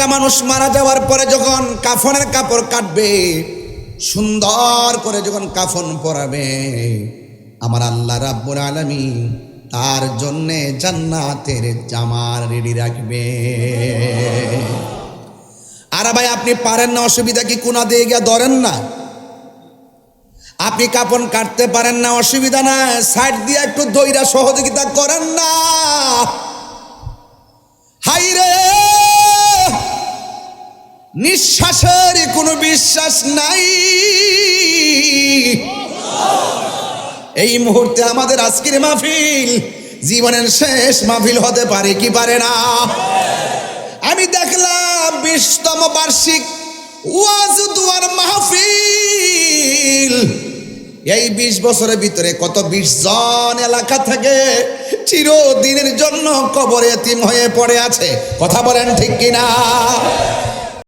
একটা মানুষ মারা যাওয়ার পরে যখন কাফনের কাপড় কাটবে, সুন্দর করে যখন কাফন পরাবে, আমার আল্লাহ রাব্বুল আলামিন তার জন্যে জান্নাতের জামার রেডি রাখবে। আর ভাই, আপনি পারেন না, অসুবিধা কি? কোনা দিয়ে গিয়ে ধরেন না। আপনি কাপন কাটতে পারেন না, অসুবিধা না সাইড দিয়ে একটু দইরা সহযোগিতা করেন না। নিঃশ্বাসের কোনো বিশ্বাস নাই। এই মুহূর্তে আমাদের আজকের মাহফিল জীবনের শেষ মাহফিল হতে পারে কি পারে না? আমি দেখলাম বিশতম বার্ষিক ওয়াজ দুয়ার মাহফিল। এই বিশ বছরের ভিতরে কত বিশ জন এলাকা থেকে চিরদিনের জন্য কবরে এতিম হয়ে পড়ে আছে। কথা বলেন ঠিক কিনা?